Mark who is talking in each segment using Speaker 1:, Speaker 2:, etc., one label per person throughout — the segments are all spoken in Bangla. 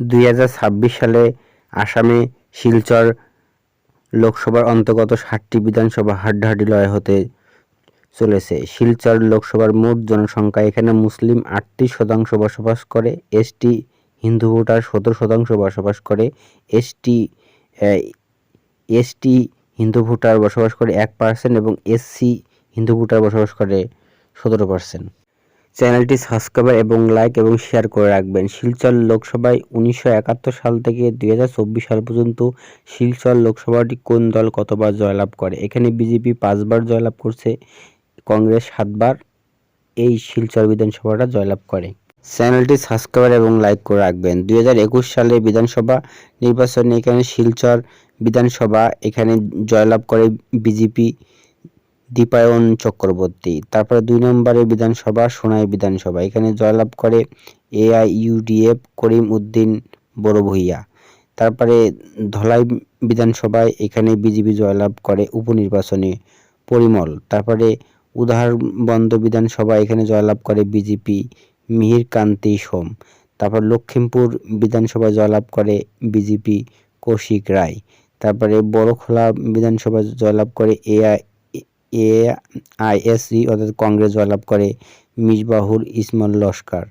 Speaker 1: দুই হাজার ছাব্বিশ সালে আসামে শিলচর লোকসভার অন্তর্গত ষাটটি বিধানসভা হাড্ডাহাড্ডি লড়াই হতে চলেছে। শিলচর লোকসভার মোট জনসংখ্যা এখানে মুসলিম আটত্রিশ শতাংশ বসবাস করে এসটি হিন্দু ভোটার সতেরো শতাংশ বসবাস করে এসটি এসটি হিন্দু ভোটার বসবাস করে এক পার্সেন্ট এবং এসসি হিন্দু ভোটার বসবাস করে সতেরো পার্সেন্ট চ্যানেলটি সাবস্ক্রাইব এবং লাইক এবং শেয়ার করে রাখবেন। শিলচর লোকসভায় উনিশশো একাত্তর সাল থেকে দুই হাজার চব্বিশ সাল পর্যন্ত শিলচর লোকসভাটি কোন দল কতবার জয়লাভ করে? এখানে বিজেপি পাঁচবার জয়লাভ করছে, কংগ্রেস সাতবার, এই শিলচর বিধানসভাটা জয়লাভ করে। চ্যানেলটি সাবস্ক্রাইব এবং লাইক করে রাখবেন। দুই সালে বিধানসভা নির্বাচনে এখানে শিলচর বিধানসভা এখানে জয়লাভ করে বিজেপি। দীপায়ন চক্রবর্তী। তারপরে দুই নম্বরে বিধানসভা, সোনাই বিধানসভা। এখানে জয়লাভ করে এআইইউডিএফ করিম উদ্দিন বড় ভূঁইয়া। তারপরে ধলাই বিধানসভায় এখানে বিজেপি জয়লাভ করে উপনির্বাচনে পরিমল। তারপরে উদাহরবন্দ বিধানসভা এখানে জয়লাভ করে বিজেপি মিহির কান্তি সোম। তারপর লক্ষ্মীমপুর বিধানসভা জয়লাভ করে বিজেপি কৌশিক রায়। তারপরে বড়খোলা বিধানসভা জয়লাভ করে এআই এ আইএসসি অর্থাৎ কংগ্রেস জয়লাভ করে মিসবাহুর ইসমাল লস্কর।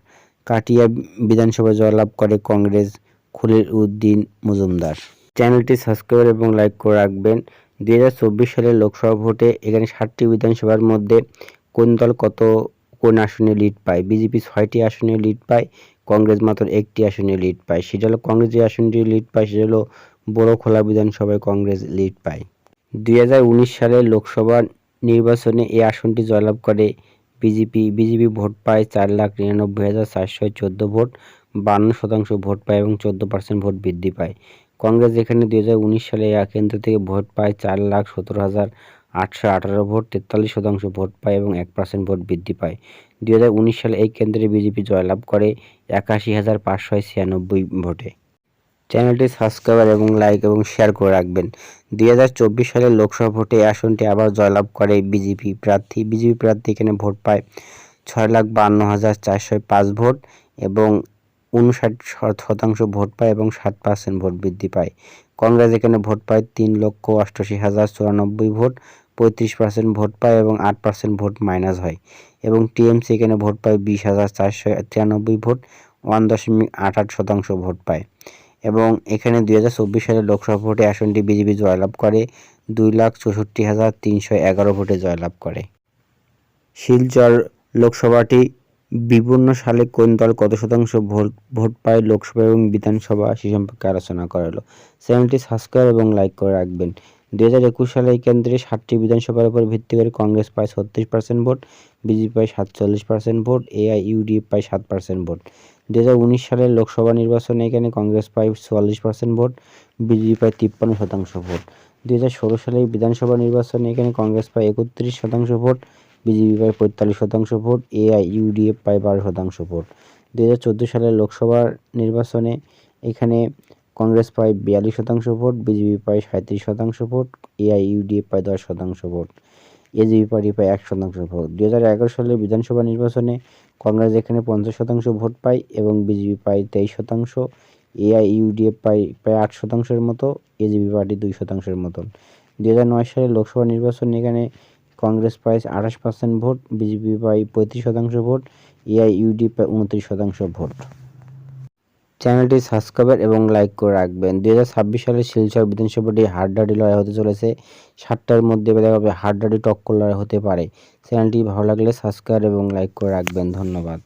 Speaker 1: কাটিয়া বিধানসভা জয়লাভ করে কংগ্রেস খলিল উদ্দিন মজুমদার। চ্যানেলটি সাবস্ক্রাইব এবং লাইক করে রাখবেন। দুই হাজার চব্বিশ সালের লোকসভা ভোটে এখানে ষাটটি বিধানসভার মধ্যে কোন দল কত, কোন আসনে লিড পায়? বিজেপি ছয়টি আসনে লিড পায়, কংগ্রেস মাত্র একটি আসনে লিড পায়। সেটা হলো কংগ্রেস যে আসনটি লিড পায়, সেটা হলো বড়খোলা বিধানসভায় কংগ্রেস লিড পায়। দুই সালের লোকসভা নির্বাচনে এই আসনটি জয়লাভ করে। বিজেপি বিজেপি ভোট পায় চার লাখ নিরানব্বই হাজার চারশো চোদ্দ ভোট, বান্ন শতাংশ ভোট পায় এবং চোদ্দ পার্সেন্ট ভোট বৃদ্ধি পায়। কংগ্রেস যেখানে দুই হাজার উনিশ সালে কেন্দ্র থেকে ভোট পায় চার লাখ সতেরো হাজার আটশো আঠারো ভোট, তেতাল্লিশ শতাংশ ভোট পায় এবং এক পার্সেন্ট ভোট বৃদ্ধি পায়। দুই হাজার উনিশ সালে এই কেন্দ্রে বিজেপি জয়লাভ করে একাশি হাজার পাঁচশো ছিয়ানব্বই ভোটে। চ্যানেলটি সাবস্ক্রাইব এবং লাইক এবং শেয়ার করে রাখবেন। দুই হাজার চব্বিশ সালের লোকসভা ভোটে এই আসনটি আবার জয়লাভ করে বিজেপি প্রার্থী। বিজেপি প্রার্থী এখানে ভোট পায় ছয় লাখ বান্ন হাজার চারশো পাঁচ ভোট এবং উনষাট শতাংশ ভোট পায় এবং সাত পার্সেন্ট ভোট বৃদ্ধি পায়। কংগ্রেস এখানে ভোট পায় তিন লক্ষ অষ্টআশি হাজার চুরানব্বই ভোট, পঁয়ত্রিশ পার্সেন্ট ভোট পায় এবং আট পার্সেন্ট ভোট মাইনাস হয় এবং টিএমসি এখানে ভোট পায় বিশ হাজার চারশো তিরানব্বই ভোট, ওয়ান দশমিক আট আট শতাংশ ভোট পায়। এবং এখানে দুই হাজার চব্বিশ সালের লোকসভা ভোটে আসনটি বিজেপি জয়লাভ করে। দুই লাখ চৌষট্টি হাজার তিনশো এগারো ভোটে জয়লাভ করে। শিলচর লোকসভাটি বিভিন্ন সালে কোন দল কত শতাংশ ভোট ভোট পায় লোকসভা এবং বিধানসভা সে সম্পর্কে আলোচনা করালো চ্যানেলটি সাবস্ক্রাইব এবং লাইক করে রাখবেন। দুই হাজার একুশ সালে এই কেন্দ্রে ষাটটি বিধানসভার উপর ভিত্তি করে কংগ্রেস পায় ছত্রিশ পার্সেন্ট ভোট, বিজেপি পায় সাতচল্লিশ পার্সেন্ট ভোট এআইইউডিএফ পায় সাত পার্সেন্ট ভোট। দুই হাজার উনিশ সালের লোকসভা নির্বাচনে এখানে কংগ্রেস পায় চুয়াল্লিশ পার্সেন্ট ভোট, বিজেপি পায় তিপ্পান্ন শতাংশ ভোট। দুই হাজার ষোলো সালের বিধানসভা নির্বাচনে এখানে কংগ্রেস পায় একত্রিশ শতাংশ ভোট, বিজেপি পায় পঁয়তাল্লিশ শতাংশ ভোট, এআই, ইউডিএফ পায় বারো শতাংশ ভোট। দুই হাজার চোদ্দ সালের লোকসভা নির্বাচনে এখানে কংগ্রেস পায় বিয়াল্লিশ শতাংশ ভোট, বিজেপি পায় সাঁত্রিশ শতাংশ ভোট, এআই, ইউডিএফ পায় দশ শতাংশ ভোট। এজিপি পার্টি পায় এক শতাংশ ভোট। দু সালের বিধানসভা নির্বাচনে কংগ্রেস এখানে পঞ্চাশ শতাংশ ভোট পায় এবং বিজেপি পায় তেইশ শতাংশ এআইইউডিএফ পায় প্রায় আট শতাংশের মতো এজিপি পার্টি দুই শতাংশের মতন দু সালের লোকসভা নির্বাচনে এখানে কংগ্রেস পায় আঠাশ পার্সেন্ট ভোট বিজেপি পায় পঁয়ত্রিশ শতাংশ ভোট এআইইউডি পায় উনত্রিশ শতাংশ ভোট। চ্যানেলটি সাবস্ক্রাইবার এবং লাইক করে রাখবেন। দু হাজার ছাব্বিশ সালে শিলচর বিধানসভাটি হাড্ডাডি লড়াই হতে চলেছে। সাতটার মধ্যে দেখা হবে হাড্ডাডি টক্কর লড়াই হতে পারে। চ্যানেলটি ভালো লাগলে সাবস্ক্রাইব এবং লাইক করে রাখবেন। ধন্যবাদ।